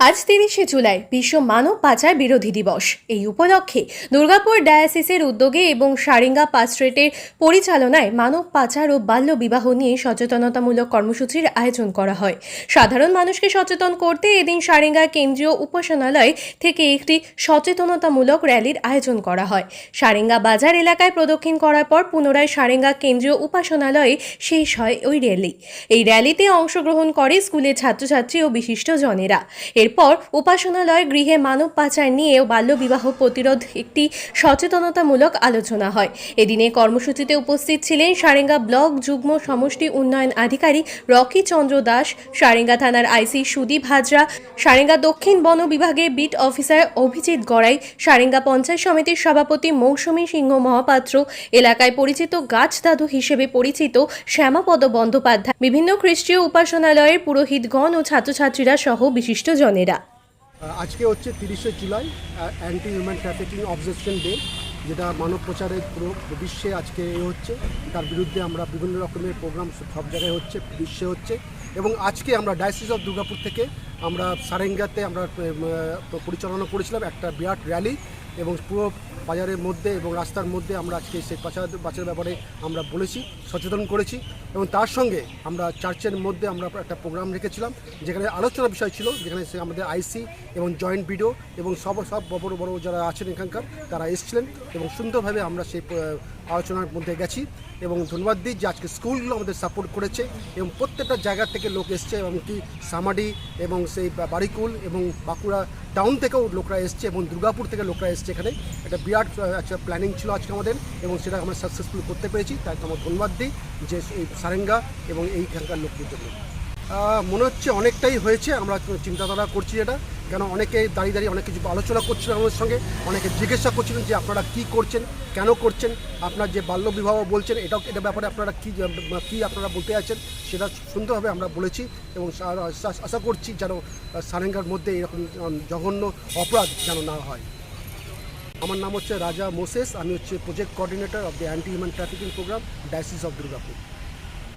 আজ তিরিশে জুলাই, বিশ্ব মানব পাচার বিরোধী দিবস। এই উপলক্ষে দুর্গাপুর ডায়াসিসের উদ্যোগে এবং সারেঙ্গা পাস্ট্রেটের পরিচালনায় মানব পাচার ও বাল্য বিবাহ নিয়ে সচেতনতামূলক কর্মসূচির আয়োজন করা হয়। সাধারণ মানুষকে সচেতন করতে এদিন সারেঙ্গা কেন্দ্রীয় উপাসনালয় থেকে একটি সচেতনতামূলক র্যালির আয়োজন করা হয়। সারেঙ্গা বাজার এলাকায় প্রদক্ষিণ করার পর পুনরায় সারেঙ্গা কেন্দ্রীয় উপাসনালয়ে শেষ হয় ওই র্যালি। এই র্যালিতে অংশগ্রহণ করে স্কুলের ছাত্রছাত্রী ও বিশিষ্ট জনেরা এরপর উপাসনালয় গৃহে মানব পাচার নিয়ে বাল্যবিবাহ প্রতিরোধ একটি সচেতনতামূলক আলোচনা হয়। এদিনে কর্মসূচিতে উপস্থিত ছিলেন সারেঙ্গা ব্লক যুগ্ম সমষ্টি উন্নয়ন আধিকারিক রকি চন্দ্র দাস, সারেঙ্গা থানার আইসি সুদীপ হাজরা, সারেঙ্গা দক্ষিণ বন বিভাগের বিট অফিসার অভিজিৎ গড়াই, সারেঙ্গা পঞ্চায়েত সমিতির সভাপতি মৌসুমী সিংহ মহাপাত্র, এলাকায় পরিচিত গাছ দাদু হিসেবে পরিচিত শ্যামাপদ বন্দ্যোপাধ্যায়, বিভিন্ন খ্রিস্টীয় উপাসনালয়ের পুরোহিতগণ ও ছাত্রছাত্রীরা সহ বিশিষ্ট জনেরা আজকে হচ্ছে তিরিশে July anti human trafficking objection day যেটা মানব প্রচারের পুরো বিশ্বে আজকে এ হচ্ছে। তার বিরুদ্ধে আমরা বিভিন্ন রকমের প্রোগ্রাম সব জায়গায় হচ্ছে, বিশ্বে হচ্ছে। এবং আজকে আমরা ডায়াসিস অফ দুর্গাপুর থেকে আমরা সারেঙ্গাতে আমরা পরিচালনা করেছিলাম একটা বিরাট র্যালি এবং পুরো বাজারের মধ্যে এবং রাস্তার মধ্যে আমরা আজকে সেই পাচার বাঁচার ব্যাপারে আমরা বলেছি, সচেতন করেছি এবং তার সঙ্গে আমরা চার্চের মধ্যে আমরা একটা প্রোগ্রাম রেখেছিলাম, যেখানে আলোচনা বিষয় ছিল, যেখানে সে আমাদের আইসি এবং জয়েন্ট বিডিও এবং সব সব বড় বড় যারা আছেন এখানকার, তারা এসেছিলেন এবং সুন্দরভাবে আমরা সেই আলোচনার মধ্যে গেছি। এবং ধন্যবাদ দিই যে আজকে স্কুলগুলো আমাদের সাপোর্ট করেছে এবং প্রত্যেকটা জায়গা থেকে লোক এসছে, এমনকি সামাডি এবং সেই বাড়িকুল এবং বাঁকুড়া টাউন থেকেও লোকরা এসছে এবং দুর্গাপুর থেকে লোকরা এসছে এখানে। একটা বিরাট একটা প্ল্যানিং ছিল আজকে আমাদের এবং সেটা আমরা সাকসেসফুল করতে পেরেছি। তাই আমার ধন্যবাদ দিই যে এই সারেঙ্গা এবং এইখানকার লোকদের জন্য। মনে হচ্ছে অনেকটাই হয়েছে, আমরা চিন্তাধারা করছি এটা। কেন অনেকে দাঁড়িয়ে দাঁড়িয়ে অনেক কিছু আলোচনা করছিলেন আমাদের সঙ্গে, অনেকে জিজ্ঞাসা করছিলেন যে আপনারা কি করছেন, কেন করছেন, আপনার যে বাল্যবিবাহ বলছেন, এটাও এটা ব্যাপারে আপনারা কী কী আপনারা বলতে আছেন সেটা সুন্দরভাবে আমরা বলেছি এবং আশা- করছি যেন সারেঙ্গার মধ্যে এরকম জঘন্য অপরাধ যেন না হয়। আমার নাম হচ্ছে রাজা মোসেস, আমি হচ্ছে project coordinator of the anti human trafficking programme diocese of Durgapur